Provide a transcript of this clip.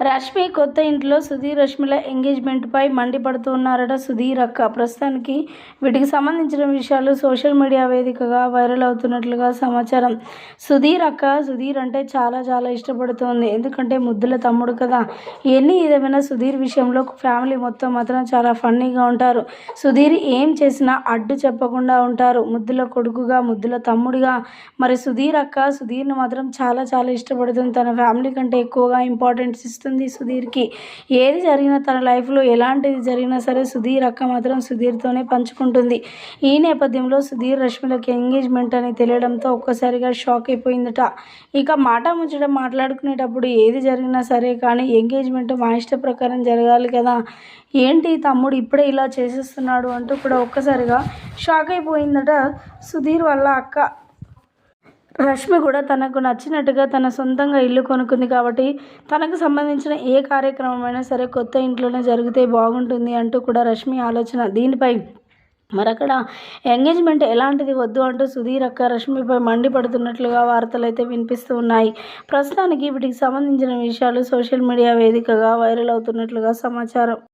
రష్మి కొత్త ఇంట్లో సుధీర్ రష్మిల ఎంగేజ్మెంట్పై మండిపడుతున్నారట సుధీర్ అక్క. ప్రస్తుతానికి వీటికి సంబంధించిన విషయాలు సోషల్ మీడియా వేదికగా వైరల్ అవుతున్నట్లుగా సమాచారం. సుధీర్ అక్క సుధీర్ అంటే చాలా చాలా ఇష్టపడుతుంది. ఎందుకంటే ముద్దుల తమ్ముడు కదా. ఎన్ని ఏదేమైనా సుధీర్ విషయంలో ఫ్యామిలీ మొత్తం మాత్రం చాలా ఫన్నీగా ఉంటారు. సుధీర్ ఏం చేసినా అడ్డు చెప్పకుండా ఉంటారు. ముద్దుల కొడుకుగా ముద్దుల తమ్ముడిగా. మరి సుధీర్ అక్క సుధీర్ని మాత్రం చాలా చాలా ఇష్టపడుతుంది. తన ఫ్యామిలీ కంటే ఎక్కువగా ఇంపార్టెన్స్ ఇస్తుంది సుధీర్కి. ఏది జరిగినా తన లైఫ్లో ఎలాంటిది జరిగినా సరే సుధీర్ అక్క మాత్రం సుధీర్తోనే పంచుకుంటుంది. ఈ నేపథ్యంలో సుధీర్ రష్మిలకి ఎంగేజ్మెంట్ అని తెలియడంతో ఒక్కసారిగా షాక్ అయిపోయిందట. ఇక మాట ముచ్చడం మాట్లాడుకునేటప్పుడు ఏది జరిగినా సరే కానీ ఎంగేజ్మెంట్ మా ఇష్ట ప్రకారం జరగాలి కదా. ఏంటి తమ్ముడు ఇప్పుడే ఇలా చేసేస్తున్నాడు అంటూ కూడా ఒక్కసారిగా షాక్ అయిపోయిందట సుధీర్ వాళ్ళ అక్క. రష్మి కూడా తనకు నచ్చినట్టుగా తన సొంతంగా ఇల్లు కొనుక్కుంది కాబట్టి తనకు సంబంధించిన ఏ కార్యక్రమమైనా సరే కొత్త ఇంట్లోనే జరిగితే బాగుంటుంది అంటూ కూడా రష్మి ఆలోచన. దీనిపై మరక్కడ ఎంగేజ్మెంట్ ఎలాంటిది వద్దు అంటూ సుధీర్ అక్క రష్మిపై మండిపడుతున్నట్లుగా వార్తలు అయితే వినిపిస్తూ ఉన్నాయి. ప్రస్తుతానికి వీటికి సంబంధించిన విషయాలు సోషల్ మీడియా వేదికగా వైరల్ అవుతున్నట్లుగా సమాచారం.